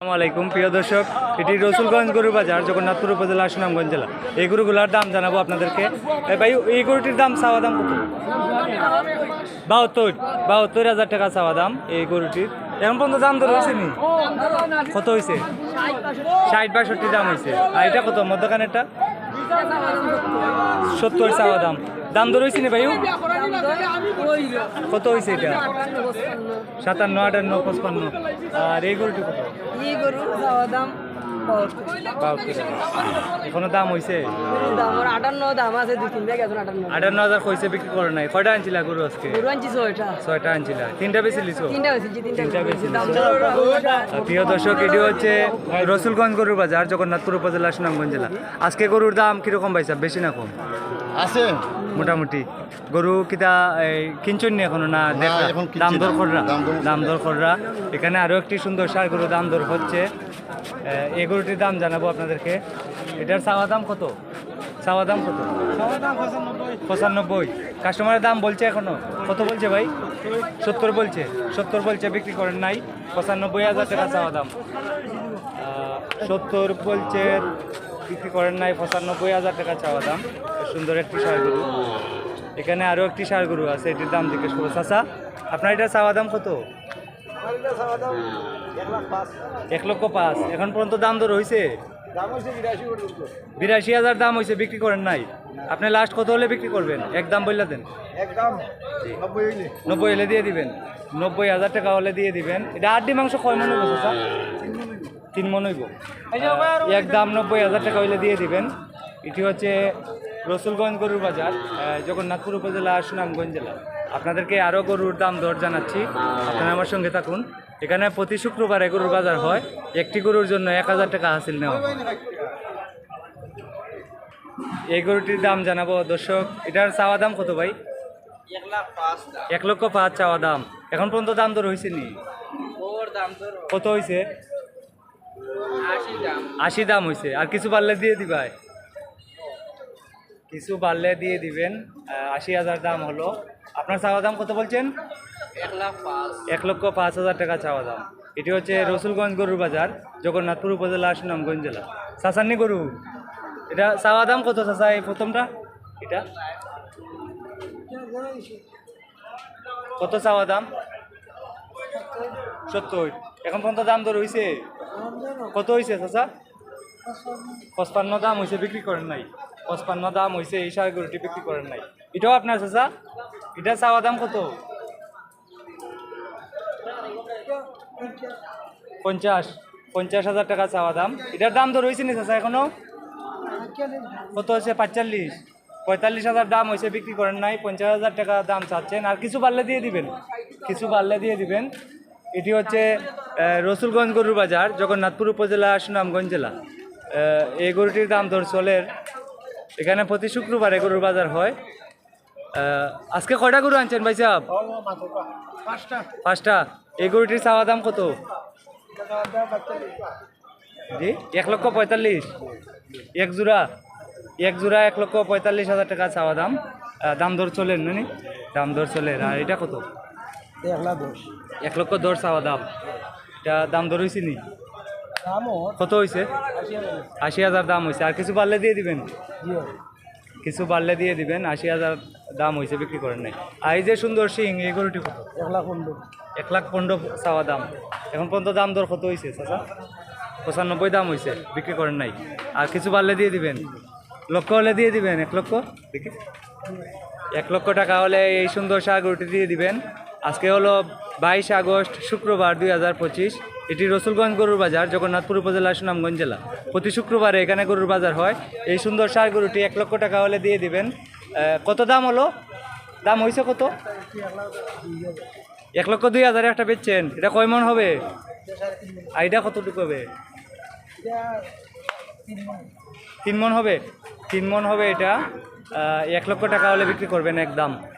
আসসালামু আলাইকুম, প্রিয় দর্শক। এটি রসুলগঞ্জ গরু বাজার জগন্নাথপুর উপজেলা, সুনামগঞ্জ জেলা। এই গরুগুলার দাম জানাব আপনাদেরকে। ভাই, এই গরুটির দাম, চাওয়া দাম কত? বাহাত্তর বাহাত্তর হাজার টাকা চাওয়া দাম এই গরুটির। এখন পর্যন্ত দাম দর হয়েছে নি? কত হয়েছে? ষাট, বাষট্টি দাম হয়েছে। আর এটা কত? মধ্যখানেরটা? সত্তর চাওয়া দাম। দাম দর হয়েছে ভাই ভাইও? কত হয়েছে এটা? সাতান্ন, আটান্ন, পঁচপান্ন। আর এই গরুটি কত? এই গরু যাওয়া দাম এখনও দাম হয়েছে আটান্ন দাম আছে দুই তিন ব্যাগ এখন আটান্ন। আটান্ন হাজার কইছে বিক্রি করে নাই। কয়টা আনছিলা গরু আজকে? গরু আনছি ছয়টা। ছয়টা আনছিলা। তিনটা বেশি লিছো তিনটা তিনটা। আর প্রিয় দর্শক এটি হচ্ছে রসুলগঞ্জ গরুর বাজার জগন্নাথপুর উপজেলা সুনামগঞ্জ জেলা। আজকে গরুর দাম কীরকম পাইছা? বেশি না কম? আছে। মোটামুটি। গরু কিতা এই, কিনছেন নি এখনও না দাম দর না। কররা দাম দর- কররা এখানে আরও একটি সুন্দর সার গরু দাম দর হচ্ছে। এই গরুটির দাম জানাব আপনাদেরকে। এটার চাওয়া দাম কত? চাওয়া দাম কত? পঁচানব্বই। কাস্টমারের দাম বলছে এখনও। কত বলছে ভাই? সত্তর বলছে। সত্তর বলছে, বিক্রি করেন নাই। পঁচানব্বই হাজার টাকা চাওয়া দাম। সত্তর বলছে, বিক্রি করেন নাই। পঁচানব্বই হাজার টাকা চাওয়া দাম। সুন্দর একটি সার গরু। এখানে আরও একটি সার গরু আছে, এটির দাম জিজ্ঞেস করব। চাচা, আপনার এটা চাওয়া দাম কত? এক লক্ষ পাঁচ। এখন পর্যন্ত দাম দর হয়েছে বিরাশি হাজার দাম হয়েছে বিক্রি করেন নাই। আপনি লাস্ট কত হলে বিক্রি করবেন? এক দাম বললে দেন। নব্বই হলে দিয়ে দিবেন। নব্বই হাজার টাকা হলে দিয়ে দিবেন। এটা আটটি মাংস কয় মনে হইব তিন মন হইব। এক দাম নব্বই হাজার টাকা হইলে দিয়ে দিবেন। এটি হচ্ছে রসুলগঞ্জ গরুর বাজার আহ, জগন্নাথপুর উপজেলা সুনামগঞ্জ জেলা। আপনাদেরকে আরও গরুর দাম দর জানাচ্ছি। আপনারা আমার সঙ্গে থাকুন। এখানে প্রতি শুক্রবারে গরুর বাজার হয়। একটি গরুর জন্য এক হাজার টাকা হাসিল নেওয়া। এই গরুটির দাম জানাব, দর্শক, এটার চাওয়া দাম কত ভাই? এক লক্ষ পাঁচ চাওয়া দাম। এখন পর্যন্ত দাম দর হয়েছে নি? কত হয়েছে? আশি দাম হয়েছে। আর কিছু বাড়লে দিয়ে দিবাই। কিছু বাড়লে দিয়ে দিবেন। আশি হাজার দাম হলো। আপনার চাওয়া দাম কত বলছেন? এক লক্ষ পাঁচ হাজার টাকা চাওয়া দাম। এটি হচ্ছে রসুলগঞ্জ গরুর বাজার জগন্নাথপুর উপজেলা সুনামগঞ্জ জেলা। সাসান্নি গরু? এটা চাওয়া দাম কত চাচা এই প্রথমটা? এটা? কত চাওয়া দাম? সত্তর। এখন পর্যন্ত দাম দর হয়েছে কত হয়েছে চাচা? পঁচপান্ন দাম হয়েছে বিক্রি করেন নাই। পঁচপান্ন দাম হয়েছে এই সার গরুটি বিক্রি করেন নাই। এটাও আপনার চাচা? এটা চাওয়া দাম কত? পঞ্চাশ। পঞ্চাশ হাজার টাকা চাওয়া দাম। এটার দাম তো রয়েছে নি চাচা এখনও? কত হচ্ছে পাঁচচল্লিশ। পঁয়তাল্লিশ হাজার দাম হয়েছে, বিক্রি করেন নাই। পঞ্চাশ হাজার টাকা দাম চাচ্ছেন। আর কিছু বাড়লে দিয়ে দিবেন। কিছু বাড়লে দিয়ে দিবেন। এটি হচ্ছে রসুলগঞ্জ গরুর বাজার, জগন্নাথপুর উপজেলা, সুনামগঞ্জ জেলা। এই গরুটির দাম ধর চলের। এখানে প্রতি শুক্রবারে গরুর বাজার হয়। আজকে কয়টা গরু আনছেন ভাই সাহেব? পাঁচটা। এই গরুটির চাওয়া দাম কত? জি এক লক্ষ পঁয়তাল্লিশ। এক জোড়া এক জোড়া এক লক্ষ পঁয়তাল্লিশ হাজার টাকা চাওয়া দাম। দাম দর চলেন নানি দাম দর চলে আর এটা কত? দশ। এক লক্ষ দর চাওয়া দাম। এটা দাম দর হয়েছে নি? কত হয়েছে আশি হাজার দাম হয়েছে আর কিছু বাড়লে দিয়ে দিবেন? কিছু বাড়লে দিয়ে দিবেন। আশি হাজার দাম হয়েছে বিক্রি করেন নাই। আর এই যে সুন্দর সিং এই গরুটি কত? একলা পনেরো। এক লাখ পনেরো চাওয়া দাম। এখন পর্যন্ত দাম দর কত হয়েছে চাচা? পঁচানব্বই দাম হয়েছে বিক্রি করেন নাই। আর কিছু বাড়লে দিয়ে দিবেন? লক্ষ হলে দিয়ে দিবেন এক লক্ষ? দেখি এক লক্ষ টাকা হলে এই সুন্দর সার গরুটি দিয়ে দিবেন। আজকে হলো বাইশ আগস্ট শুক্রবার দুই হাজার পঁচিশ। এটি রসুলগঞ্জ গরুর বাজার জগন্নাথপুর উপজেলা সুনামগঞ্জ জেলা। প্রতি শুক্রবারে এখানে গরুর বাজার হয়। এই সুন্দর সার গরুটি এক লক্ষ টাকা হলে দিয়ে দিবেন। কত দাম হলো? দাম হয়েছে কত? এক লক্ষ দুই হাজারে একটা বেচছেন। এটা কয় মন হবে? এটা কতটুকু হবে? তিন মন হবে। তিন মন হবে এটা। এক লক্ষ টাকা হলে বিক্রি করবেন একদম। আহ,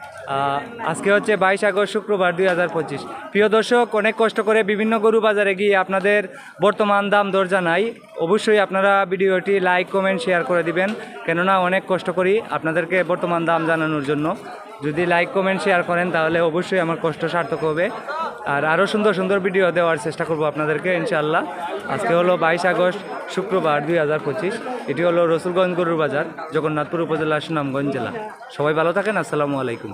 আজকে হচ্ছে বাইশ আগস্ট শুক্রবার দুই হাজার পঁচিশ। প্রিয় দর্শক, অনেক কষ্ট করে বিভিন্ন গরু বাজারে গিয়ে আপনাদের বর্তমান দাম দর জানাই। অবশ্যই আপনারা ভিডিওটি লাইক, কমেন্ট, শেয়ার করে দিবেন। কেননা অনেক কষ্ট করি আপনাদেরকে বর্তমান দাম জানানোর জন্য। যদি লাইক, কমেন্ট, শেয়ার করেন তাহলে অবশ্যই আমার কষ্ট সার্থক হবে। আর আরও সুন্দর সুন্দর ভিডিও দেওয়ার চেষ্টা করব আপনাদেরকে, ইনশাআল্লাহ। আজকে হলো বাইশ আগস্ট, শুক্রবার, দুই হাজার পঁচিশ। এটি হলো রসুলগঞ্জ গরুর বাজার, জগন্নাথপুর উপজেলা সুনামগঞ্জ জেলা। সবাই ভালো থাকেন, আসসালামু আলাইকুম।